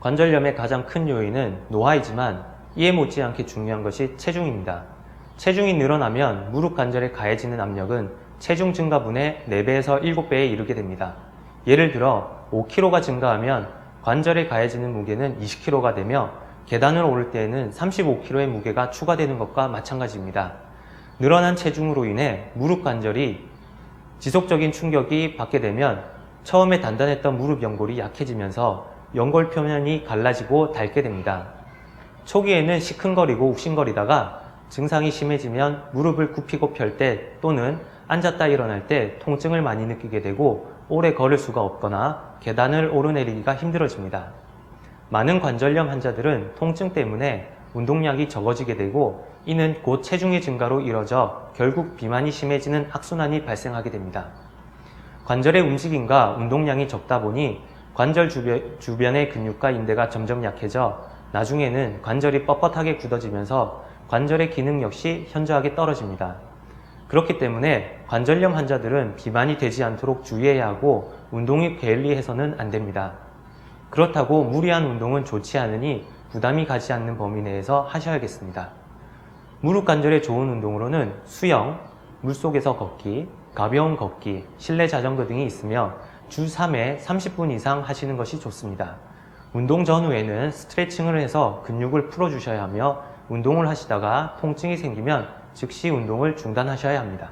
관절염의 가장 큰 요인은 노화이지만 이에 못지않게 중요한 것이 체중입니다. 체중이 늘어나면 무릎 관절에 가해지는 압력은 체중 증가분의 4배에서 7배에 이르게 됩니다. 예를 들어 5kg가 증가하면 관절에 가해지는 무게는 20kg가 되며 계단을 오를 때에는 35kg의 무게가 추가되는 것과 마찬가지입니다. 늘어난 체중으로 인해 무릎 관절이 지속적인 충격이 받게 되면 처음에 단단했던 무릎 연골이 약해지면서 연골 표면이 갈라지고 닳게 됩니다. 초기에는 시큰거리고 욱신거리다가 증상이 심해지면 무릎을 굽히고 펼 때 또는 앉았다 일어날 때 통증을 많이 느끼게 되고 오래 걸을 수가 없거나 계단을 오르내리기가 힘들어집니다. 많은 관절염 환자들은 통증 때문에 운동량이 적어지게 되고 이는 곧 체중의 증가로 이뤄져 결국 비만이 심해지는 악순환이 발생하게 됩니다. 관절의 움직임과 운동량이 적다 보니 관절 주변, 주변 의 근육과 인대가 점점 약해져 나중에는 관절이 뻣뻣하게 굳어지면서 관절의 기능 역시 현저하게 떨어집니다. 그렇기 때문에 관절염 환자들은 비만이 되지 않도록 주의해야 하고 운동이 게을리해서는 안 됩니다. 그렇다고 무리한 운동은 좋지 않으니 부담이 가지 않는 범위 내에서 하셔야겠습니다. 무릎 관절에 좋은 운동으로는 수영, 물속에서 걷기, 가벼운 걷기, 실내 자전거 등이 있으며 주 3회 30분 이상 하시는 것이 좋습니다. 운동 전후에는 스트레칭을 해서 근육을 풀어주셔야 하며 운동을 하시다가 통증이 생기면 즉시 운동을 중단하셔야 합니다.